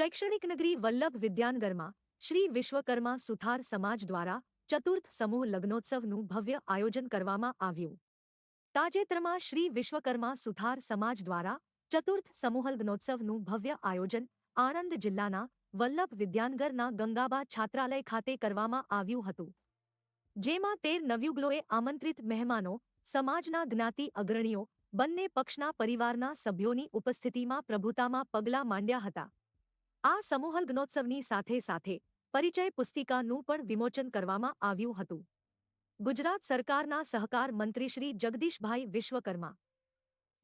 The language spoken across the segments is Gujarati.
શૈક્ષણિક નગરી વલ્લભ વિદ્યાનગરમાં શ્રી વિશ્વકર્મા સુથાર સમાજ દ્વારા ચતુર્થ સમૂહ લગ્નોત્સવનું ભવ્ય આયોજન કરવામાં આવ્યું. તાજેતરમાં શ્રી વિશ્વકર્મા સુથાર સમાજ દ્વારા ચતુર્થ સમૂહ લગ્નોત્સવનું ભવ્ય આયોજન આણંદ જિલ્લાના વલ્લભ વિદ્યાનગરના ગંગાબા છાત્રાલય ખાતે કરવામાં આવ્યું હતું. જેમાં તેર નવયુગલોએ આમંત્રિત મહેમાનો, સમાજના જ્ઞાતિ અગ્રણીઓ, બંને પક્ષના પરિવારના સભ્યોની ઉપસ્થિતિમાં પ્રભુતામાં પગલાં માંડ્યા હતા. આ સમૂહ જ્ઞોત્સવની સાથે સાથે પરિચય પુસ્તિકાનું પણ વિમોચન કરવામાં આવ્યું હતું. ગુજરાત સરકારના સહકાર મંત્રી શ્રી જગદીશભાઈ વિશ્વકર્મા,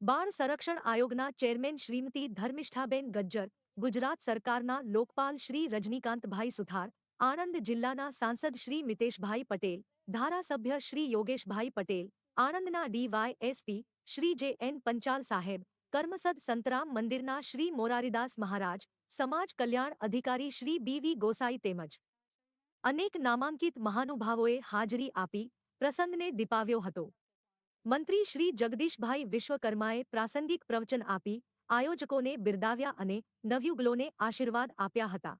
બાળ સંરક્ષણ આયોગના ચેરમેન શ્રીમતી ધર્મિષ્ઠાબેન ગજ્જર, ગુજરાત સરકારના લોકપાલ શ્રી રજનીકાંતભાઈ સુથાર, આણંદ જિલ્લાના સાંસદ શ્રી મિતેશભાઈ પટેલ, ધારાસભ્ય Shri Yogeshbhai Patel, આણંદના DY SP Shri J N Panchal સાહેબ કર્મસદ સંતરામ મંદિરના શ્રી મોરારીદાસ મહારાજ, સમાજ કલ્યાણ અધિકારી શ્રી બીવી ગોસાઈ તેમજ અનેક નામાંકિત મહાનુભાવોએ હાજરી આપી પ્રસંગને દીપાવ્યો હતો. મંત્રી શ્રી જગદીશભાઈ વિશ્વકર્માએ પ્રાસંગિક પ્રવચન આપી આયોજકોને બિરદાવ્યા અને નવયુગલોને આશીર્વાદ આપ્યા હતા.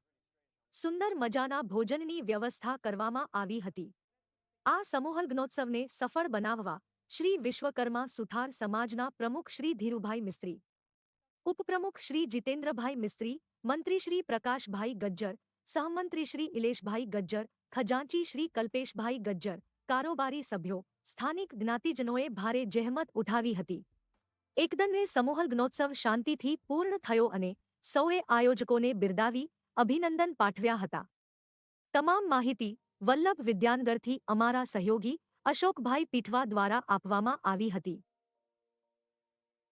સુંદર મજાના ભોજનની વ્યવસ્થા કરવામાં આવી હતી. આ સમૂહલગ્નોત્સવને સફળ બનાવવા શ્રી વિશ્વકર્મા સુથાર સમાજના પ્રમુખ શ્રી ધીરુભાઈ મિસ્ત્રી. ઉપપ્રમુખ શ્રી જીતેન્દ્રભાઈ મિસ્ત્રી, મંત્રી શ્રી પ્રકાશભાઈ ગજ્જર, સહમંત્રી શ્રી ઇલેશભાઈ ગજ્જર ખજાંચી શ્રી કલ્પેશભાઈ ગજ્જર, કારોબારી સભ્યો, સ્થાનિક જ્ઞાતિજનોએ ભારે જહેમત ઉઠાવી હતી. એકદને સમૂહલ જ્ઞોત્સવ શાંતિથી પૂર્ણ થયો અને સૌએ આયોજકોને બિરદાવી, અભિનંદન પાઠવ્યા હતા. તમામ માહિતી વલ્લભ વિદ્યાનગરથી અમારા સહયોગી અશોકભાઈ પીઠવા દ્વારા આપવામાં આવી હતી.